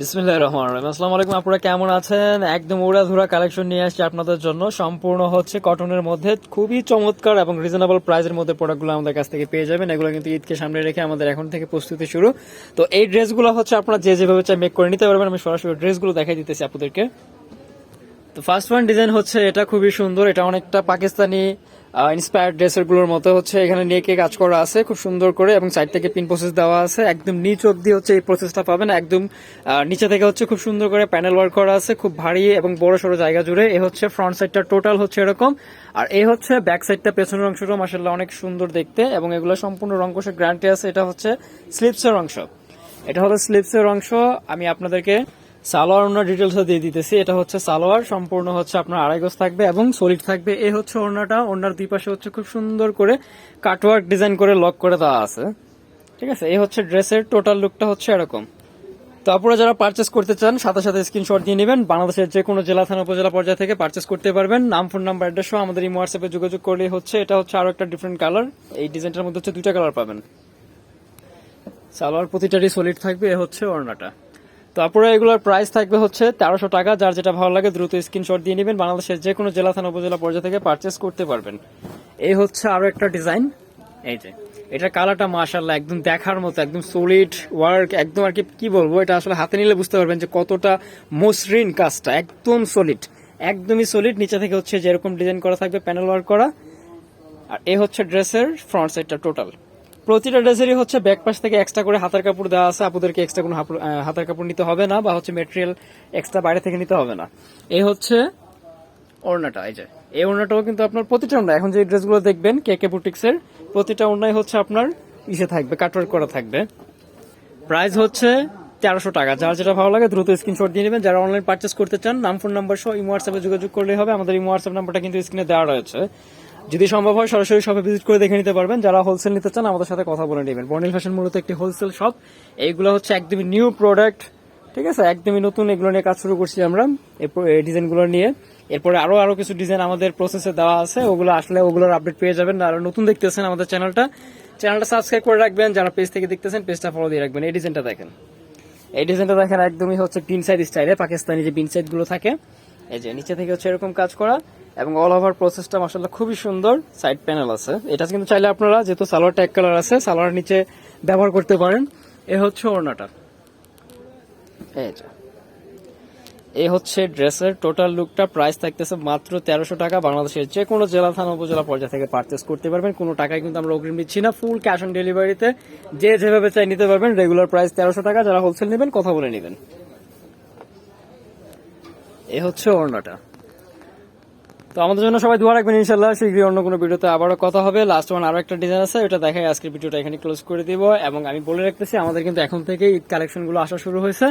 বিসমিল্লাহির রহমানির রহিম। আসসালামু আলাইকুম আপনারা কেমন আছেন? একদম উড়াধুরা কালেকশন নিয়ে আসছি আপনাদের জন্য। সম্পূর্ণ হচ্ছে কটনের মধ্যে। খুবই চমৎকার এবং রিজনেবল প্রাইসের মধ্যে প্রোডাক্টগুলো আমাদের কাছ থেকে পেয়ে যাবেন। এগুলো কিন্তু ঈদকে সামনে রেখে আমাদের এখন থেকে প্রস্তুতি শুরু। তো এই ড্রেসগুলো হচ্ছে আপনারা যে যেভাবে চাই মেক করে নিতে পারবেন। আমি সরাসরি ড্রেসগুলো দেখাই দিতেছি আপনাদেরকে। তো ফার্স্ট ওয়ান ডিজাইন হচ্ছে, এটা খুবই সুন্দর। এটা অনেকটা পাকিস্তানি ইন্সপায়ার্ড ড্রেসেরগুলোর মতো হচ্ছে এখানে নেকে কাজ করা আছে, খুব সুন্দর করে এবং সাইড থেকে পিন প্রসেস দেওয়া আছে। একদম নিচ অব্দি হচ্ছে এই প্রসেসটা পাবেন, একদম নিচে থেকে হচ্ছে খুব সুন্দর করে প্যানেল ওয়ার্ক করা আছে, খুব ভারী এবং বড় সড়ো জায়গা জুড়ে। এ হচ্ছে ফ্রন্ট সাইডটা টোটাল হচ্ছে এরকম। আর এ হচ্ছে ব্যাক সাইডটা পেছনের অংশটা মাসাল্লাহ অনেক সুন্দর দেখতে এবং এগুলো সম্পূর্ণ রঙ্কশের গ্যারান্টি আছে, এটা হচ্ছে স্লিপসের অংশ। এটা হলো স্লিপসের অংশ। আমি আপনাদেরকে সালোয়ার ওনার ডিটেলস দিয়ে দিতেছি। এটা হচ্ছে সালোয়ার, সম্পূর্ণ হচ্ছে আপনার আড়াই গজ থাকবে এবং সলিড থাকবে। এ হচ্ছে ওড়নাটা। ওনার দুই পাশে হচ্ছে খুব সুন্দর করে কাটওয়ার্ক ডিজাইন করে লক করে দেওয়া আছে। ঠিক আছে? এই হচ্ছে ড্রেসের টোটাল লুকটা হচ্ছে এরকম। তো আপনারা যারা পারচেস করতে চান, সাথে সাথে স্ক্রিনশট দিয়ে নেবেন। বাংলাদেশের যে কোনো জেলা, থানা, উপজেলা পর্যায়ে থেকে পারচেস করতে পারবেন। নাম ফোন নাম্বার অ্যাড্রেস সহ আমাদের এই হোয়াটসঅ্যাপে যোগাযোগ করলেই হচ্ছে। এটা হচ্ছে আরও একটা ডিফারেন্ট কালার এই ডিজাইনটার মধ্যে হচ্ছে দুইটা কালার পাবেন। সালোয়ার প্রতিটারই সলিড থাকবে। এ হচ্ছে ওড়নাটা। তো আপনারা এগুলোর প্রাইস থাকবে হচ্ছে তেরোশো টাকা, যার যেটা ভালো লাগে দ্রুত স্ক্রিনশট দিয়ে নেবেন, বাংলাদেশের যে কোনো জেলা, থানা, উপজেলা, পর্যায়ে থেকে পারচেস করতে পারবেন। এই হচ্ছে আরও একটা ডিজাইন এই যে এটা কালারটা মাশাল্লাহ একদম দেখার মতো, একদম সলিড ওয়ার্ক একদম আর কি কি বলব, এটা আসলে হাতে নিলে বুঝতে পারবেন যে কতটা মসৃণ কাজটা, একদম সলিড একদমই সলিড নিচে থেকে হচ্ছে যেরকম ডিজাইন করা থাকবে প্যানেল ওয়ার্ক করা। আর এ হচ্ছে ড্রেসের ফ্রন্ট সাইডটা টোটাল প্রতিটা ড্রেসেরই হচ্ছে ব্যাক পাশ থেকে এক্সট্রা করে হাতের কাপড় দেওয়া আছে। আপনাদেরকে এক্সট্রা কোনো হাতের কাপড় নিতে হবে না বা হচ্ছে মেটেরিয়াল এক্সট্রা বাইরে থেকে নিতে হবে না। এই হচ্ছে ওড়নাটা, এই যে। এই ওড়নাটাও কিন্তু আপনার প্রতিটা ওড়না। এখন যে ড্রেসগুলো দেখবেন কে কে বুটিক্সের প্রতিটা ওড়নাই হচ্ছে আপনার ইসে থাকবে কাটওয়ার্ক করা থাকবে। প্রাইস হচ্ছে তেরোশো টাকা। যার যেটা ভালো লাগে দ্রুত স্ক্রিনশট দিয়ে নেবেন। যারা অনলাইন পার্চেস করতে চান, নাম ফোন নাম্বার সহ ইমো হোয়াটসঅ্যাপে যোগাযোগ করলেই হবে। আমাদের ইমো হোয়াটসঅ্যাপ নাম্বারটা কিন্তু স্ক্রিনে দেওয়া রয়েছে। যদি সম্ভব হয়, সরাসরি শপে ভিজিট করে দেখে নিতে পারবেন। যারা হোলসেল নিতে চান, আমাদের সাথে কথা বলে নেবেন। বর্নিল ফ্যাশন মূলত একটি হোলসেল শপ এইগুলো হচ্ছে একদমই নিউ প্রোডাক্ট ঠিক আছে? একদমই নতুন। এগুলো নিয়ে কাজ শুরু করছি আমরা, এই ডিজাইনগুলো নিয়ে। এরপরে আরও আরও কিছু ডিজাইন আমাদের প্রসেসে দেওয়া আছে। ওগুলো আসলে ওগুলোর আপডেট পেয়ে যাবেন। আর নতুন দেখতেছেন আমাদের চ্যানেলটা চ্যানেলটা সাবস্ক্রাইব করে রাখবেন। যারা পেজ থেকে দেখতেছেন পেজটা ফলো দিয়ে রাখবেন। এই ডিজাইনটা দেখেন। এই ডিজাইনটা দেখেন, একদমই হচ্ছে পিন সাইড স্টাইলে পাকিস্তানি যে পিন সাইডগুলো থাকে, এই যে নিচে থেকে হচ্ছে এরকম কাজ করা। এবং অল ওভার প্রসেসটা মাসাল্লাহ খুবই সুন্দর। সাইড প্যানেল আছে। এটা কিন্তু চাইলে আপনারা যেহেতু সালোয়ার ট্যাগ কালার আছে, সালোয়ার নিচে ব্যবহার করতে পারেন। এ হচ্ছে ওড়নাটা। এই যে। এই হচ্ছে ড্রেসের টোটাল লুকটা প্রাইস থাকতেছে মাত্র তেরোশো টাকা। বাংলাদেশের যে কোনো জেলা, থানা, উপজেলা পর্যায়ে থেকে পারচেস করতে পারবেন। কোনো টাকায় কিন্তু আমরা অগ্রিম দিচ্ছি না। ফুল ক্যাশ অন ডেলিভারিতে যে যেভাবে চাই নিতে পারবেন। রেগুলার প্রাইস তেরোশো টাকা। যারা হোলসেল নেবেন, কথা বলে নেবেন। এ হচ্ছে ওড়নাটা। তো আমাদের জন্য সবাই দোয়া রাখবেন ইনশাল্লাহ শীঘ্রই অন্য কোনো ভিডিওতে আবারও কথা হবে। লাস্ট ওয়ান আরও একটা ডিজাইন আছে। ওটা দেখাই আজকের ভিডিওটা এখানে ক্লোজ করে দিব। এবং আমি বলে রাখতেছি, আমাদের কিন্তু এখন থেকে ঈদ কালেকশনগুলো আসা শুরু হয়েছে।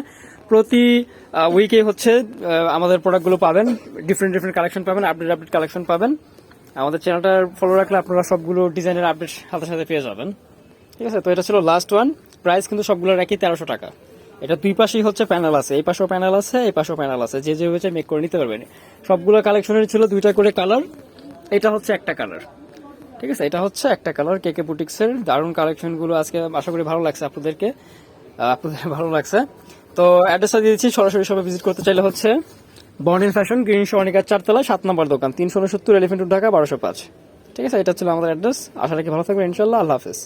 প্রতি উইকে হচ্ছে আমাদের প্রোডাক্টগুলো পাবেন। ডিফারেন্ট ডিফারেন্ট কালেকশন পাবেন আপডেট আপডেট কালেকশন পাবেন। আমাদের চ্যানেলটা ফলো রাখলে আপনারা সবগুলো ডিজাইনের আপডেট সাথে সাথে পেয়ে যাবেন। ঠিক আছে? তো এটা ছিল লাস্ট ওয়ান প্রাইস কিন্তু সবগুলো রাখি তেরোশো টাকা। এটা দুই পাশেই হচ্ছে প্যানেল আছে। এই পাশেও প্যানেল আছে, এই পাশেও প্যানেল আছে। যে যে হচ্ছে মেক করে নিতে পারবেন। সবগুলো কালেকশনের ছিল দুইটা করে কালার এটা হচ্ছে একটা কালার ঠিক আছে? এটা হচ্ছে একটা কালার কেকে বুটিক্সের দারুণ কালেকশনগুলো আজকে আশা করি ভালো লাগছে আপনাদেরকে। আপনাদের ভালো লাগছে। তো অ্যাড্রেসটা দিয়ে দিচ্ছি, সরাসরি সবাই ভিজিট করতে চাইলে হচ্ছে বর্নিল ফ্যাশন গ্রিন সনিকার চারতলা, সাত নম্বর দোকান, তিনশো উনসত্তর এলিফেন্ট ঢাকা, বারোশো পাঁচ। ঠিক আছে? এটা ছিল আমাদের অ্যাড্রেস আশা রাখি ভালো থাকবেন ইনশাল্লাহ আল্লাহ হাফেজ।